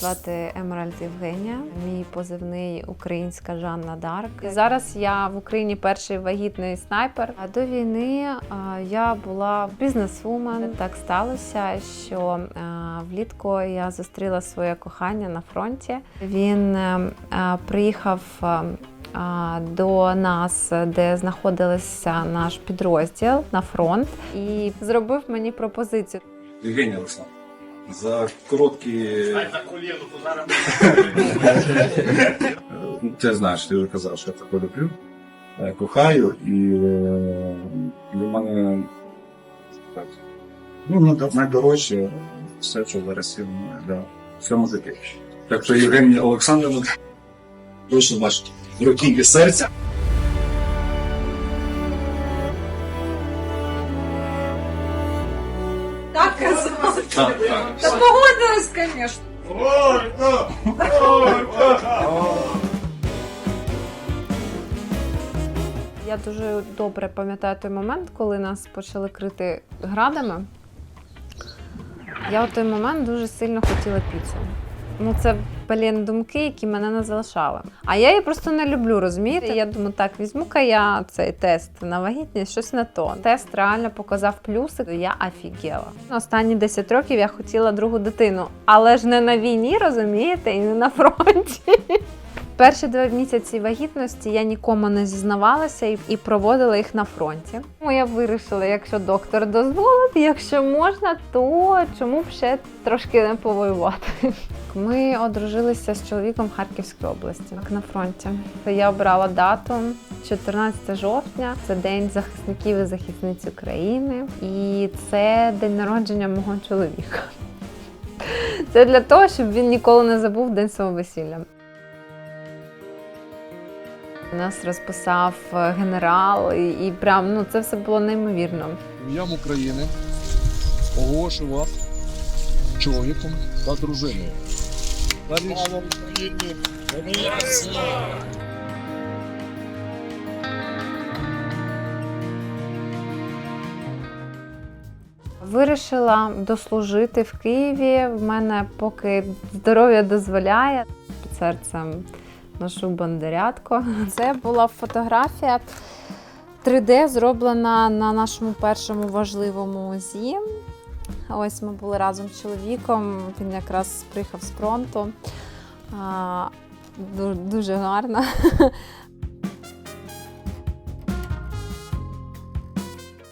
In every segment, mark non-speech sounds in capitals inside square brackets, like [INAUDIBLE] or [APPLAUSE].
звати Емеральд Євгенія. Мій позивний українська Жанна Дарк. Зараз я в Україні перший вагітний снайпер. А до війни я була бізнесвумен. Так сталося, що влітку я зустріла своє кохання на фронті. Він е, приїхав. е, До нас, де знаходився наш підрозділ на фронт, і зробив мені пропозицію. Євгенія Олександр. За короткі. [LAUGHS] Ти знаєш, ти вже казав, що я тебе люблю, е, кохаю, і е, для мене так, ну, найдорожче все, що зараз є в мене, да, в цьому житті. Так що Євгенія Олександровна, точно бачите, руки і серця. Так казав. Та погодилась, звісно. Я дуже добре пам'ятаю той момент, коли нас почали крити градами. Я в той момент дуже сильно хотіла піцу. Ну, це блін, думки, які мене не залишали. А я її просто не люблю, розумієте? Я думаю, так, візьму-ка я цей тест на вагітність, щось не то. Тест реально показав плюси. Я офігела. Останні 10 років я хотіла другу дитину, але ж не на війні, розумієте, і не на фронті. Перші два місяці вагітності я нікому не зізнавалася і проводила їх на фронті. Тому я вирішила, якщо доктор дозволить, якщо можна, то чому б ще трошки не повоювати. Ми одружилися з чоловіком в Харківській області на фронті. Я обрала дату 14 жовтня. Це день захисників і захисниць України, і це день народження мого чоловіка. [LAUGHS] Це для того, щоб він ніколи не забув день свого весілля. Нас розписав е, генерал, і, і прям ну це все було неймовірно. Ім'ям України оголошую вас чоловіком та дружиною. Вирішила дослужити в Києві. В мене поки здоров'я дозволяє. Під серцем ношу бандерятко. Це була фотографія 3D, зроблена на нашому першому важливому УЗІ. Ось ми були разом з чоловіком. Він якраз приїхав з фронту. Дуже гарно.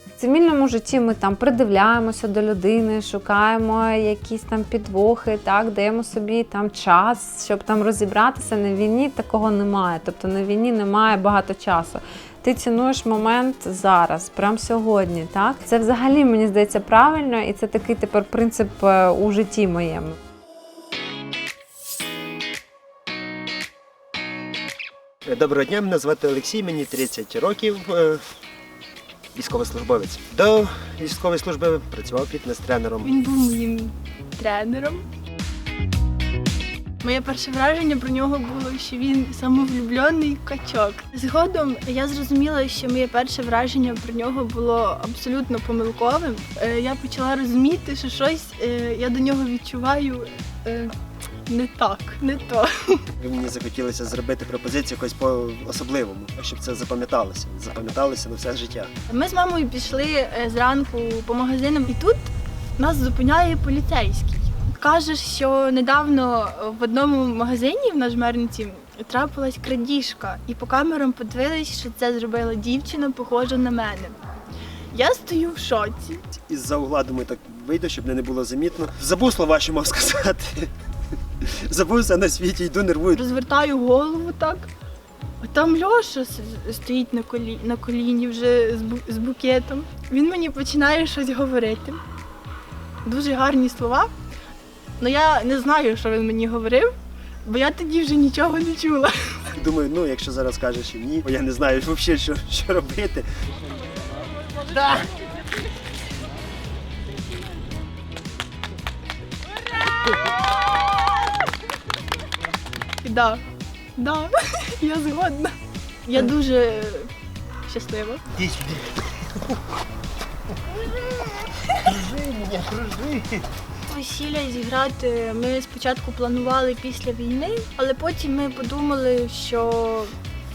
В цивільному житті ми там придивляємося до людини, шукаємо якісь там підвохи, так, даємо собі там час, щоб там розібратися. На війні такого немає. Тобто на війні немає багато часу. Ти цінуєш момент зараз, прямо сьогодні. Так? Це взагалі мені здається правильно, і це такий тепер принцип е, у житті моєму. Доброго дня, мене звати Олексій, мені 30 років. е, Військовослужбовець. До військової служби працював фітнес-тренером. Він був моїм тренером. Моє перше враження про нього було, що він самовлюблений качок. Згодом я зрозуміла, що моє перше враження про нього було абсолютно помилковим. Е, Я почала розуміти, що щось е, я до нього відчуваю е, не так, не то. Мені захотілося зробити пропозицію якось по особливому, щоб це запам'яталося. Запам'яталося на все життя. Ми з мамою пішли зранку по магазинам, і тут нас зупиняє поліцейський. Каже, що недавно в одному магазині в Нажмерниці трапилась крадіжка, і по камерам подивились, що це зробила дівчина, похожа на мене. Я стою в шоці. Із-за угла, думаю, так вийду, щоб мене не було замітно. Забув слова, що мав сказати. Забувся на світі, йду, нервую. Розвертаю голову так. А там Льоша стоїть на, колі... на коліні вже з, бу... з букетом. Він мені починає щось говорити. Дуже гарні слова. Ну я не знаю, що він мені говорив, бо я тоді вже нічого не чула. Думаю, ну якщо зараз скажеш що ні, бо я не знаю взагалі, що, що робити. І да, да, я згодна. Я дуже щаслива. Іди сюди. Кружи мене, кружи. Весілля зіграти ми спочатку планували після війни, але потім ми подумали, що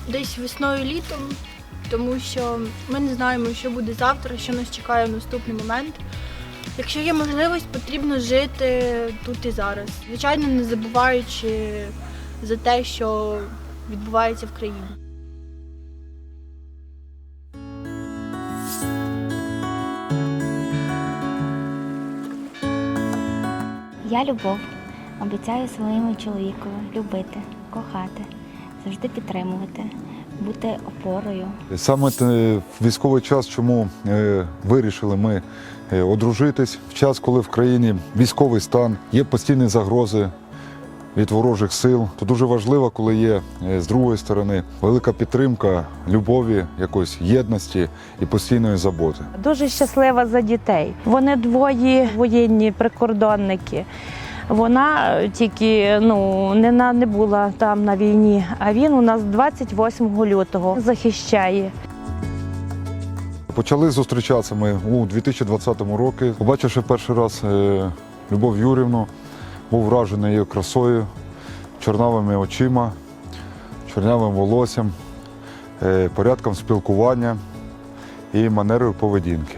десь весною літом, тому що ми не знаємо, що буде завтра, що нас чекає в наступний момент. Якщо є можливість, потрібно жити тут і зараз. Звичайно, не забуваючи за те, що відбувається в країні. Я любов. Обіцяю своєму чоловікові любити, кохати, завжди підтримувати, бути опорою. Саме військовий час, чому е, вирішили ми е, одружитись в час, коли в країні військовий стан, є постійні загрози від ворожих сил, то дуже важливо, коли є е, з другої сторони велика підтримка любові, якоїсь єдності і постійної заботи. Дуже щаслива за дітей. Вони двоє воєнні прикордонники. Вона е, тільки ну не на не була там на війні, а він у нас 28 лютого захищає. Почали зустрічатися ми у 2020 році. Побачивши перший раз е, Любов Юрівну, був вражений її красою, чорнавими очима, чорнявим волоссям, е, порядком спілкування і манерою поведінки.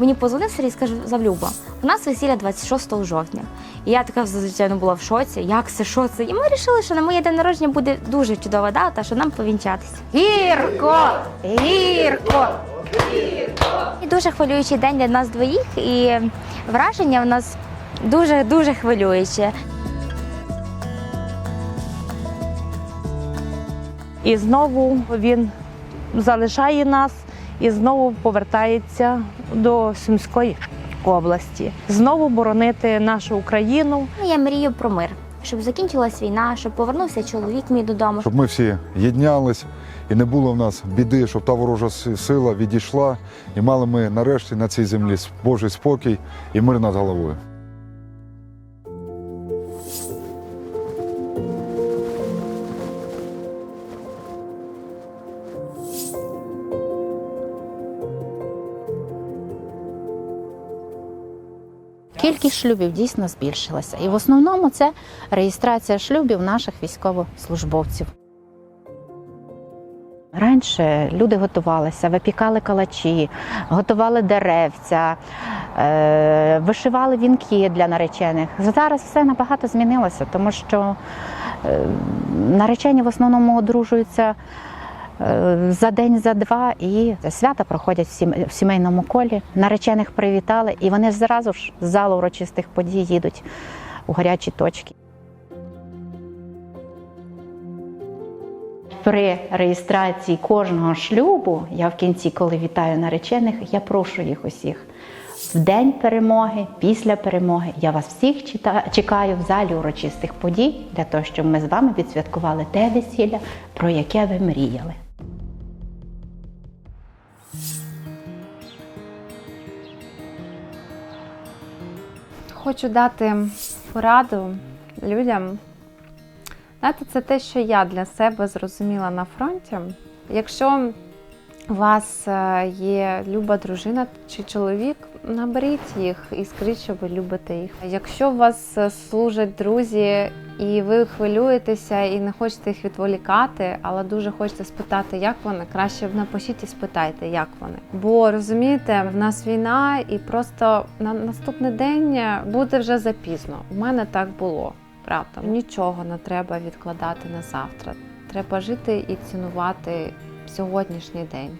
Мені позвонив Сергій і скаже, Завлюба, у нас весілля 26 жовтня. І я така, звичайно, була в шоці. Як це, що це? І ми вирішили, що на моє день народження буде дуже чудова дата, що нам повінчатися. Гірко! Гірко! І дуже хвилюючий день для нас двоїх, і враження в нас дуже-дуже хвилююче. І знову він залишає нас і знову повертається до Сумської області. Знову боронити нашу Україну. Ну, Я мрію про мир, щоб закінчилась війна, щоб повернувся чоловік мій додому. Щоб ми всі єднялись і не було в нас біди, щоб та ворожа сила відійшла, і мали ми нарешті на цій землі Божий спокій і мир над головою. Кількість шлюбів дійсно збільшилася. І в основному це реєстрація шлюбів наших військовослужбовців. Раніше люди готувалися, випікали калачі, готували деревця, е, вишивали вінки для наречених. Зараз все набагато змінилося, тому що е, наречені в основному одружуються е, за день, за два, і свята проходять в сімейному колі. Наречених привітали, і вони зразу ж з залу урочистих подій їдуть у гарячі точки. При реєстрації кожного шлюбу, я в кінці, коли вітаю наречених, я прошу їх усіх. В день перемоги, після перемоги я вас всіх чекаю в залі урочистих подій для того, щоб ми з вами відсвяткували те весілля, про яке ви мріяли. Хочу дати пораду людям. Знаєте, це те, що я для себе зрозуміла на фронті. Якщо у вас е, є люба дружина чи чоловік, наберіть їх і скажіть, що ви любите їх. Якщо у вас е, служать друзі, і ви хвилюєтеся і не хочете їх відволікати, але дуже хочете спитати, як вони, краще напишіть і спитайте, як вони. Бо розумієте, в нас війна, і просто на наступний день буде вже запізно. У мене так було. Правда, нічого не треба відкладати на завтра. Треба жити і цінувати сьогоднішній день.